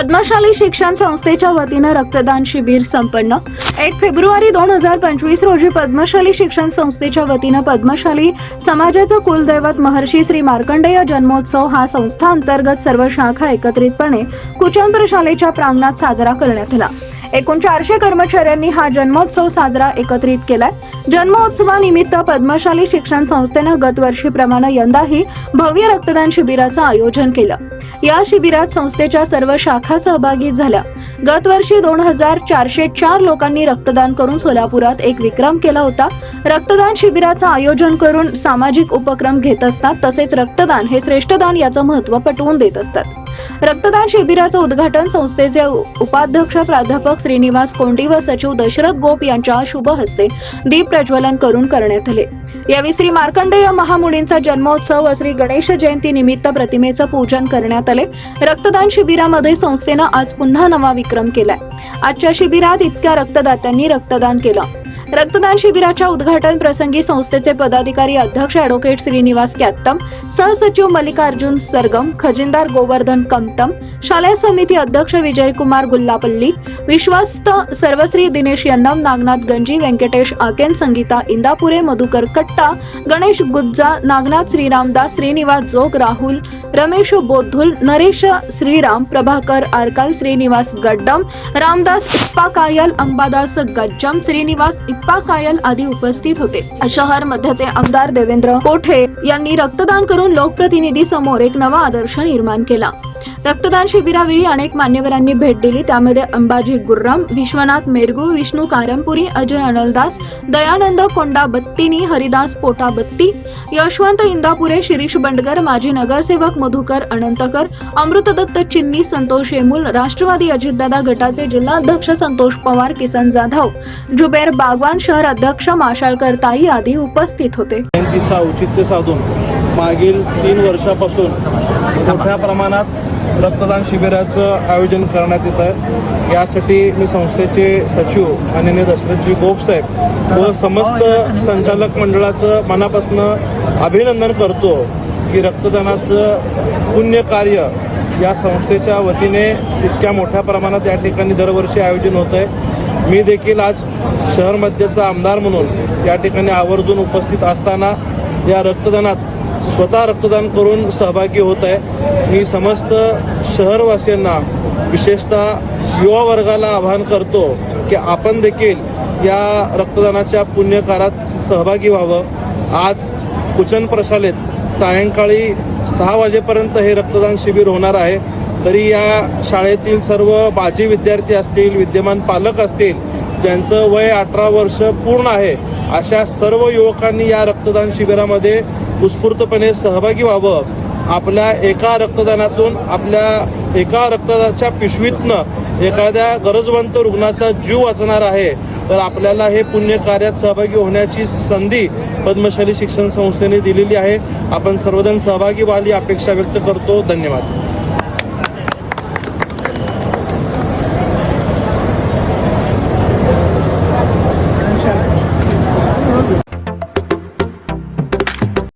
पद्मशाली शिक्षण संस्थेच्या वतीनं रक्तदान शिबिर संपन्न. एक फेब्रुवारी दोन हजार पंचवीस रोजी पद्मशाली शिक्षण संस्थेच्या वतीनं पद्मशाली समाजाचं कुलदैवत महर्षी श्री मार्कंडेय जन्मोत्सव हा संस्था अंतर्गत सर्व शाखा एकत्रितपणे कुचंद्र शालेच्या प्रांगणात साजरा करण्यात आला. एकूण चारशे कर्मचाऱ्यांनी हा जन्मोत्सव साजरा एकत्रित केलाय. जन्मोत्सवानिमित्त पद्मशाली शिक्षण संस्थेनं गतवर्षीप्रमाणे यंदाही भव्य रक्तदान शिबिराचं आयोजन केलं. या शिबिरात संस्थेच्या सर्व शाखा सहभागी झाल्या. गतवर्षी दोन हजार चारशे चार लोकांनी रक्तदान करून सोलापुरात एक विक्रम केला होता. रक्तदान शिबिराचं आयोजन करून सामाजिक उपक्रम घेत असतात तसेच रक्तदान हे श्रेष्ठदान याचं महत्त्व पटवून देत असतात. रक्तदान शिबिराचं उद्घाटन संस्थेचे उपाध्यक्ष प्राध्यापक श्रीनिवास कोंडी व सचिव दशरथ गोप यांच्या शुभ हस्ते दीप प्रज्वलन करून करण्यात आले. यावेळी श्री मार्कंडेय महामुनींचा जन्मोत्सव व श्री गणेश जयंती निमित्त प्रतिमेचं पूजन करण्यात आले. रक्तदान शिबिरामध्ये संस्थेनं आज पुन्हा नवा विक्रम केलाय. आजच्या शिबिरात इतक्या रक्तदात्यांनी रक्तदान केलं. रक्तदान शिबिराच्या उद्घाटन प्रसंगी संस्थेचे पदाधिकारी अध्यक्ष ॲडव्होकेट श्रीनिवास कॅत्तम सहसचिव मल्लिकार्जुन सरगम खजिनदार गोवर्धन कम उत्तम शालेय समिती अध्यक्ष विजयकुमार गुल्लापल्ली विश्वस्त सर्वश्री दिनेश यन्नम नागनाथ गंजी व्यंकटेश आकेन संगीता इंदापुरे मधुकर कट्टा गणेश गुज्जा नागनाथ श्रीरामदास श्रीनिवास जोग राहुल रमेश बोधुल नरेश श्रीराम प्रभाकर आरकाल श्रीनिवास गड्डम रामदास इप्पा कायल अंबादास गज्जम श्रीनिवास इप्पा कायल आदी उपस्थित होते. शहर मध्यचे आमदार देवेंद्र कोठे यांनी रक्तदान करून लोकप्रतिनिधी समोर एक नवा आदर्श निर्माण केला. रक्तदान शिबिरावेळी अनेक मान्यवरांनी भेट दिली. त्यामध्ये अंबाजी गुर्रम विश्वनाथ मेरगू विष्णू कारंपुरी अजय अनलदास दयानंद कोंडा बत्तीनी हरिदास पोटा बत्ती यशवंत इंदापुरे शिरीष बंडगर माजी नगरसेवक मधुकर अनंतकर अमृतदत्त चिन्नी संतोष येमूल राष्ट्रवादी अजितदादा गटाचे जिल्हाध्यक्ष संतोष पवार किसन जाधव जुबेर बागवान शहर अध्यक्ष माशाळकर ताई आदी उपस्थित होते. औचित्य साधून मागील तीन वर्षापासून मोठ्या प्रमाणात रक्तदान शिबिराचं आयोजन करण्यात येत आहे. यासाठी मी संस्थेचे सचिव माननीय दशरथजी गोपसाहेब व समस्त संचालक मंडळाचं मनापासून अभिनंदन करतो की रक्तदानाचं पुण्य कार्य या संस्थेच्या वतीने इतक्या मोठ्या प्रमाणात या ठिकाणी दरवर्षी आयोजन होत आहे. मी देखील आज शहर मध्येचा आमदार म्हणून या ठिकाणी आवर्जून उपस्थित असताना या रक्तदानात स्वतः रक्तदान करून सहभागी होत आहे. मी समस्त शहरवासियांना विशेषतः युवा वर्गाला आवाहन करतो की आपण देखील या रक्तदानाच्या पुण्यकारात सहभागी व्हावं. आज कुचन प्रशालेत सायंकाळी सहा वाजेपर्यंत हे रक्तदान शिबिर होणार आहे. तरी या शाळेतील सर्व माजी विद्यार्थी असतील विद्यमान पालक असतील ज्यांचं वय अठरा वर्ष पूर्ण आहे अशा सर्व युवकांनी या रक्तदान शिबिरामध्ये उत्स्फूर्तपणे सहभागी व्हावं. आपल्या एका रक्तदानातून आपल्या एका रक्तदानाच्या पिशवीतनं एखाद्या गरजवंत रुग्णाचा जीव वाचणार आहे तर आपल्याला हे पुण्य कार्यात सहभागी होण्याची संधी पद्मशाली शिक्षण संस्थेने दिलेली आहे. आपण सर्वजण सहभागी व्हाली अपेक्षा व्यक्त करतो. धन्यवाद.